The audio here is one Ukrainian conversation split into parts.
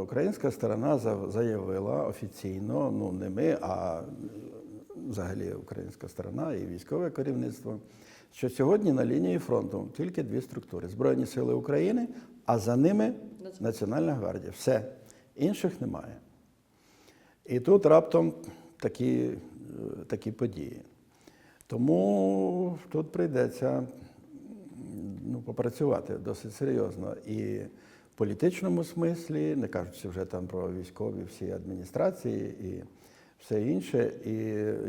українська сторона заявила офіційно, ну не ми, а взагалі українська сторона і військове керівництво, що сьогодні на лінії фронту тільки дві структури: Збройні Сили України, а за ними Національна гвардія. Все. Інших немає. І тут раптом такі, е, такі події. Тому тут прийдеться ну, попрацювати досить серйозно. І в політичному смислі, не кажучи вже там про військові всі адміністрації і все інше. І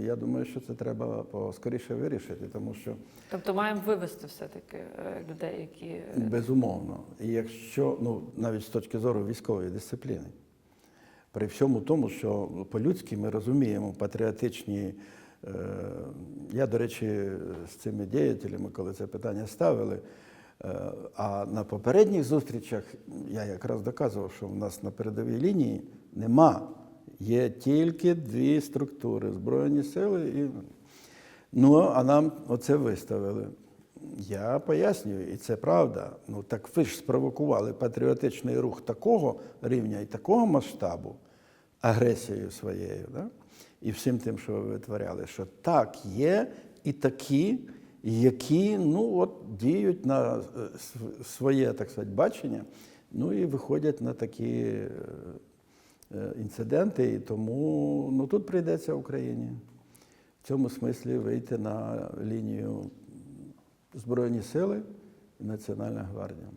я думаю, що це треба поскоріше вирішити, тому що Тобто маємо вивести все-таки е, людей, які е, Безумовно. І якщо, ну, навіть з точки зору військової дисципліни, при всьому тому, що по-людськи ми розуміємо патріотичні. е, Я, до речі, з цими діятелями, коли це питання ставили, а на попередніх зустрічах я якраз доказував, що в нас на передовій лінії нема. Є тільки дві структури Збройні сили і. Ну, а нам оце виставили. Я пояснюю, і це правда. Ну так ви ж спровокували патріотичний рух такого рівня і такого масштабу агресією своєю, да? і всім тим, що ви витворяли, що так є і такі, які ну, от, діють на е, своє так сказати, бачення, ну і виходять на такі е, е, інциденти. І тому ну, тут прийдеться Україні в цьому смислі вийти на лінію Збройні сили і Національна гвардія.